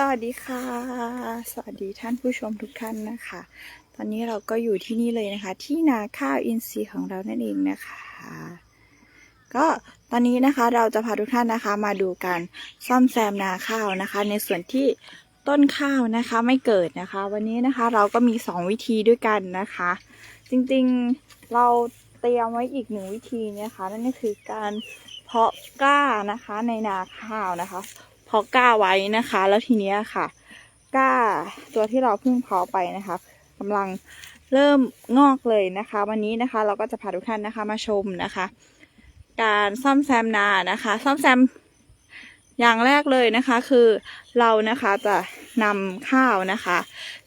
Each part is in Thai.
สวัสดีค่ะ สวัสดีท่านผู้ชมทุกท่านนะคะ ตอนนี้เราก็อยู่ที่นี่เลยนะคะ ที่นาข้าวอินทรีย์ของเรานั่นเองนะคะ ก็ตอนนี้นะคะเราจะพาทุกท่านนะคะมาดูการซ่อมแซมนาข้าวนะคะ ในส่วนที่ต้นข้าวนะคะไม่เกิดนะคะ วันนี้นะคะเราก็มี 2 วิธีด้วยกันนะคะ จริงๆเราเตรียมไว้อีกหนึ่งวิธีนะคะ นั่นก็คือการเพาะกล้านะคะในนาข้าวนะคะ เพาะกล้าไว้นะคะ แล้วทีเนี้ยค่ะกล้าตัวที่เราเพิ่งเพาะไปนะคะกำลังเริ่มงอกเลยนะคะ วันนี้นะคะเราก็จะพาทุกท่านนะคะมาชมนะคะ การซ่อมแซมนานะคะ ซ่อมแซมอย่างแรกเลยนะคะคือเรานะคะจะนำข้าวนะคะ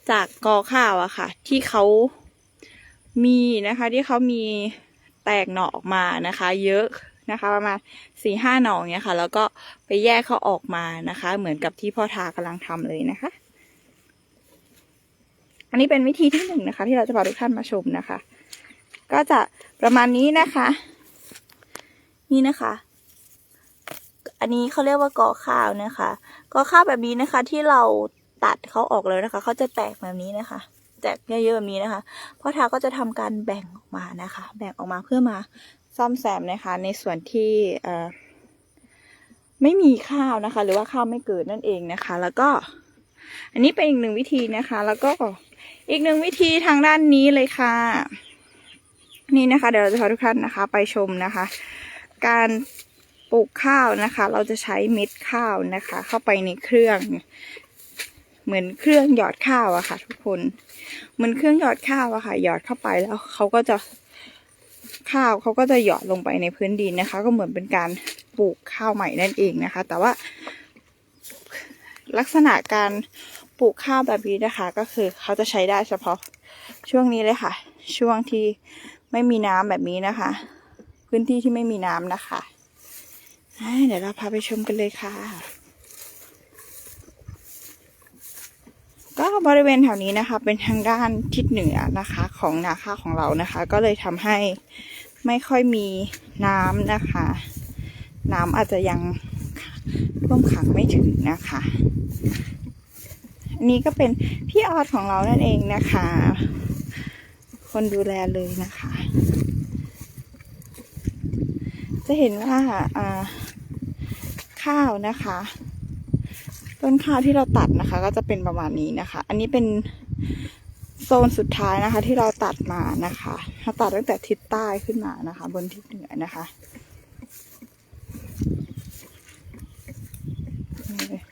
จากกอข้าวอะค่ะ ที่เขามีนะคะที่เขามีแตกหน่อออกมานะคะ เยอะ นะคะ ประมาณสี่ห้าหน่อเนี้ยค่ะ แล้วก็ไปแยกเขาออกมานะคะ เหมือนกับที่พ่อทากำลังทำเลยนะคะ อันนี้เป็นวิธีที่หนึ่งนะคะ ที่เราจะพาทุกท่านมาชมนะคะ ก็จะประมาณนี้นะคะ นี่นะคะอันนี้เขาเรียกว่ากอข้าวนะคะกอข้าวแบบนี้นะคะ ที่เราตัดเขาออกเลยนะคะเขาจะแตกแบบนี้นะคะ แตกเยอะๆแบบนี้นะคะพ่อทาก็จะทำการแบ่งออกมานะคะ แบ่งออกมาเพื่อมา ซ่อมแซมนะคะ ในส่วนที่ไม่มีข้าวนะคะ หรือว่าข้าวไม่เกิดนั่นเองนะคะ แล้วก็ อันนี้เป็นอีกหนึ่งวิธีนะคะ แล้วก็อีกหนึ่งวิธีทางด้านนี้เลยค่ะ นี่นะคะ เดี๋ยวเราจะพาทุกท่านนะคะ ไปชมนะคะ การปลูกข้าวนะคะ เราจะใช้เม็ดข้าวนะคะ เข้าไปในเครื่อง เหมือนเครื่องหยอดข้าวอะค่ะ ทุกคน เหมือนเครื่องหยอดข้าวอะค่ะ หยอดเข้าไปแล้วเขาก็จะ ข้าวเขาก็จะหยอดลงไปในพื้นดินนะคะ ก็เหมือนเป็นการปลูกข้าวใหม่นั่นเองนะคะ แต่ว่าลักษณะการปลูกข้าวแบบนี้นะคะ ก็คือเขาจะใช้ได้เฉพาะช่วงนี้เลยค่ะ ช่วงที่ไม่มีน้ำแบบนี้นะคะ พื้นที่ที่ไม่มีน้ำนะคะเดี๋ยวเราพาไปชมกันเลยค่ะ ก็บริเวณแถวนี้นะคะ เป็นทางด้านทิศเหนือนะคะ ของนาข้าวของเรานะคะ ก็เลยทำให้ไม่ค่อยมีน้ำนะคะ น้ำอาจจะยังท่วมขังไม่ถึงนะคะอันนี้ก็เป็นพี่ออดของเรานั่นเองนะคะ คนดูแลเลยนะคะ จะเห็นว่าอ่าข้าวนะคะ ต้นข้าวที่เราตัดนะคะ ก็จะเป็นประมาณนี้นะคะ อันนี้เป็นโซนสุดท้ายนะคะ ที่เราตัดมานะคะเราตัดตั้งแต่ทิศใต้ขึ้นมานะคะ บนทิศเหนือนะคะนี่เลย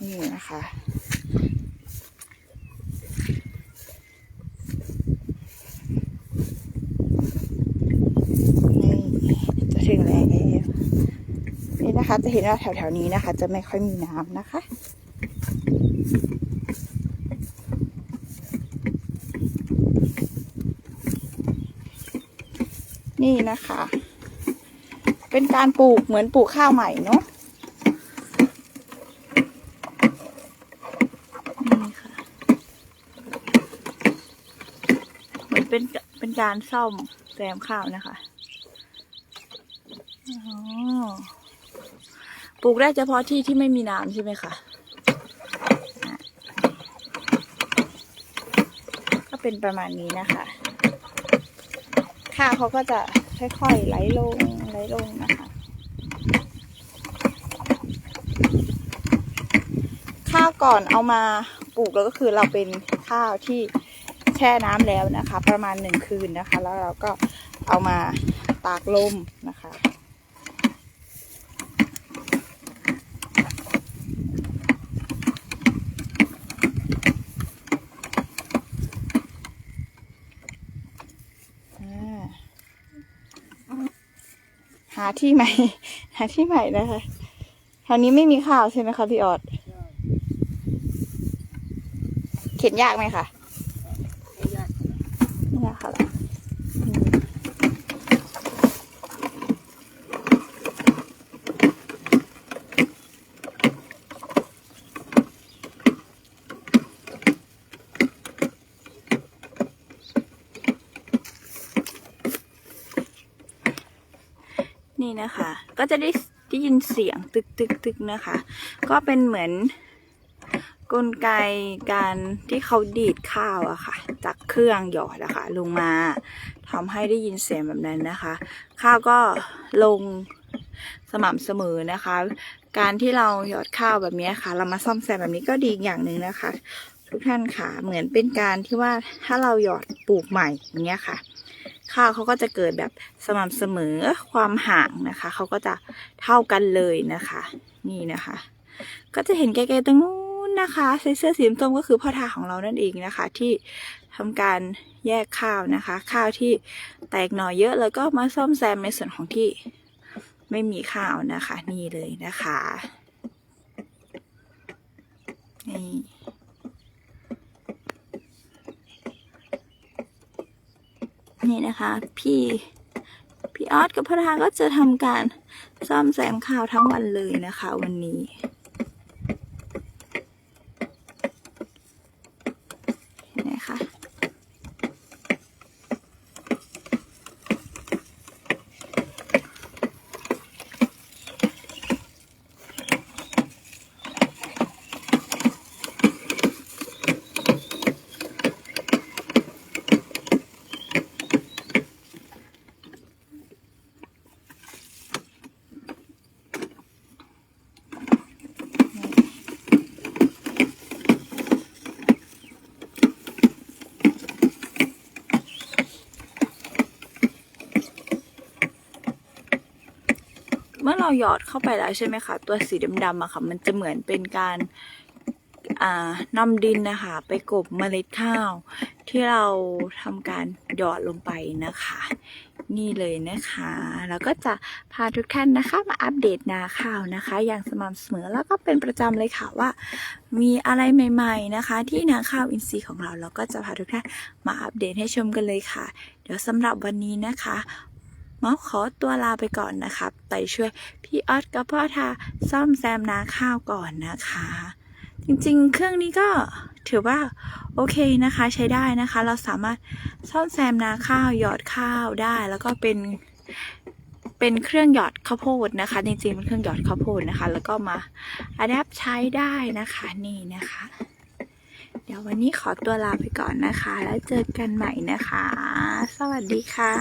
นี่นะคะ นี่จะถึงแล้ว นะคะ จะเห็นว่าแถวๆนี้นะคะ จะไม่ค่อยมีน้ำนะคะ นี่นะคะ เป็นการปลูกเหมือนปลูกข้าวใหม่เนาะนี่ค่ะเหมือนเป็นเป็นการซ่อมแซมข้าวนะคะอ๋อ ปลูกได้เฉพาะที่ที่ไม่มีน้ำใช่ไหมคะก็เป็นประมาณนี้นะคะข้าเขาก็จะค่อยๆไหลลงไหลลงนะคะข้าวก่อนเอามาปลูกแล้วก็คือเราเป็นข้าวที่แช่น้ำแล้วนะคะ ประมาณหนึ่งคืนนะคะ แล้วเราก็เอามาตากลมนะคะ อ่าหาที่ใหม่ หาที่ใหม่นะคะแถวนี้ไม่มีข้าวใช่ไหมคะพี่ออด เข็นยากไหมคะไม่ยากไม่ยากค่ะอืม นี่นะคะ ก็จะได้ได้ยินเสียงตึกตึกตึกนะคะ ก็เป็นเหมือนกลไกการที่เขาดีดข้าวอะค่ะ จากเครื่องหยอดอะค่ะ ลงมาทำให้ได้ยินเสียงแบบนั้นนะคะ ข้าวก็ลงสม่ำเสมอนะคะ การที่เราหยอดข้าวแบบนี้ค่ะ เรามาซ่อมแซมแบบนี้ก็ดีอีกอย่างหนึ่งนะคะ ทุกท่านค่ะ เหมือนเป็นการที่ว่าถ้าเราหยอดปลูกใหม่อย่างเงี้ยค่ะ ข้าวเขาก็จะเกิดแบบสม่ำเสมอความห่างนะคะเขาก็จะเท่ากันเลยนะคะ นี่นะคะ ก็จะเห็นไกลๆตรงนู้นนะคะใส่เสื้อสีส้มก็คือพ่อทาของเรานั่นเองนะคะ ที่ทำการแยกข้าวนะคะ ข้าวที่แตกหน่อเยอะแล้วก็มาซ่อมแซมในส่วนของที่ไม่มีข้าวนะคะ นี่เลยนะคะนี่ นี่นะคะ พี่พี่ออสกับพระทาก็จะทำการซ่อมแซมข่าวทั้งวันเลยนะคะ วันนี้ เมื่อเราหยอดเข้าไปแล้วใช่ไหมคะ ตัวสีดำๆอะค่ะ มันจะเหมือนเป็นการอ่านำดินนะคะ ไปกบเมล็ดข้าว ที่เราทำการหยอดลงไปนะคะ นี่เลยนะคะ แล้วก็จะพาทุกท่านนะคะ มาอัปเดตนาข้าวนะคะ อย่างสม่ำเสมอแล้วก็เป็นประจำเลยค่ะว่า มีอะไรใหม่ ๆนะคะ ที่นาข้าวอินทรีย์ของเราแล้วก็จะพาทุกท่านมาอัปเดตให้ชมกันเลยค่ะ เดี๋ยวสำหรับวันนี้นะคะ เมาขอตัวลาไปก่อนนะคะไปช่วยพี่ออสกับพ่อทาซ่อมแซมนาข้าวก่อนนะคะ จริงๆ เครื่องนี้ก็ถือว่าโอเคนะคะใช้ได้นะคะ เราสามารถซ่อมแซมนาข้าวหยอดข้าวได้ แล้วก็เป็นเป็นเครื่องหยอดข้าวโพดนะคะ จริงๆเป็นเครื่องหยอดข้าวโพดนะคะ แล้วก็มาอัดแอปใช้ได้นะคะนี่นะคะ เดี๋ยววันนี้ขอตัวลาไปก่อนนะคะ แล้วเจอกันใหม่นะคะ สวัสดีค่ะ